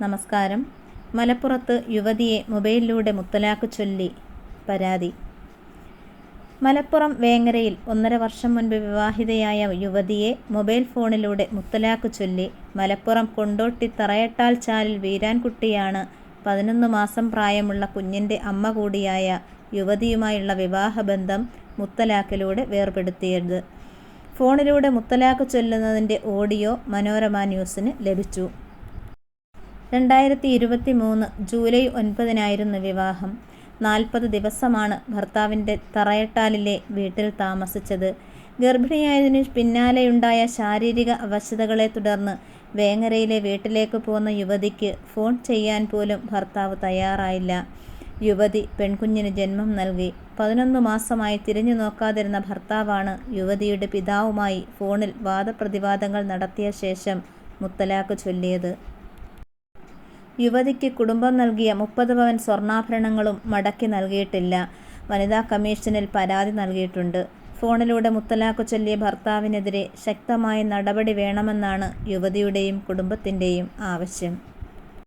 നമസ്കാരം. മലപ്പുറത്ത് യുവതിയെ മൊബൈലിലൂടെ മുത്തലാഖ് ചൊല്ലി പരാതി. മലപ്പുറം വേങ്ങരയിൽ ഒന്നര വർഷം മുൻപ് വിവാഹിതയായ യുവതിയെ മൊബൈൽ ഫോണിലൂടെ മുത്തലാഖ് ചൊല്ലി മലപ്പുറം കൊണ്ടോട്ടി തറയട്ടാൽ ചാലിൽ വീരാൻകുട്ടിയാണ് പതിനൊന്ന് മാസം പ്രായമുള്ള കുഞ്ഞിന്റെ അമ്മ കൂടിയായ യുവതിയുമായുള്ള വിവാഹബന്ധം മുത്തലാക്കിലൂടെ വേർപെടുത്തിയത്. ഫോണിലൂടെ മുത്തലാഖ് ചൊല്ലുന്നതിന്റെ ഓഡിയോ മനോരമ ന്യൂസിന് ലഭിച്ചു. രണ്ടായിരത്തി ഇരുപത്തി മൂന്ന് ജൂലൈ ഒൻപതിനായിരുന്നു വിവാഹം. നാൽപ്പത് ദിവസമാണ് ഭർത്താവിന്റെ തറയട്ടാലിലെ വീട്ടിൽ താമസിച്ചത്. ഗർഭിണിയായതിനു പിന്നാലെയുണ്ടായ ശാരീരിക അവശതകളെ തുടർന്ന് വേങ്ങരയിലെ വീട്ടിലേക്ക് പോന്ന യുവതിക്ക് ഫോൺ ചെയ്യാൻ പോലും ഭർത്താവ് തയ്യാറായില്ല. യുവതി പെൺകുഞ്ഞിന് ജന്മം നൽകി. പതിനൊന്ന് മാസമായി തിരിഞ്ഞു നോക്കാതിരുന്ന ഭർത്താവാണ് യുവതിയുടെ പിതാവുമായി ഫോണിൽ വാദപ്രതിവാദങ്ങൾ നടത്തിയ ശേഷം മുത്തലാക്ക് ചൊല്ലിയത്. യുവതിക്ക് കുടുംബം നൽകിയ മുപ്പത് പവൻ സ്വർണാഭരണങ്ങളും മടക്കി നൽകിയിട്ടില്ല. വനിതാ കമ്മീഷനിൽ പരാതി നൽകിയിട്ടുണ്ട്. ഫോണിലൂടെ മുത്തലാഖ് ചൊല്ലിയ ഭർത്താവിനെതിരെ ശക്തമായ നടപടി വേണമെന്നാണ് യുവതിയുടെയും കുടുംബത്തിന്റെയും ആവശ്യം.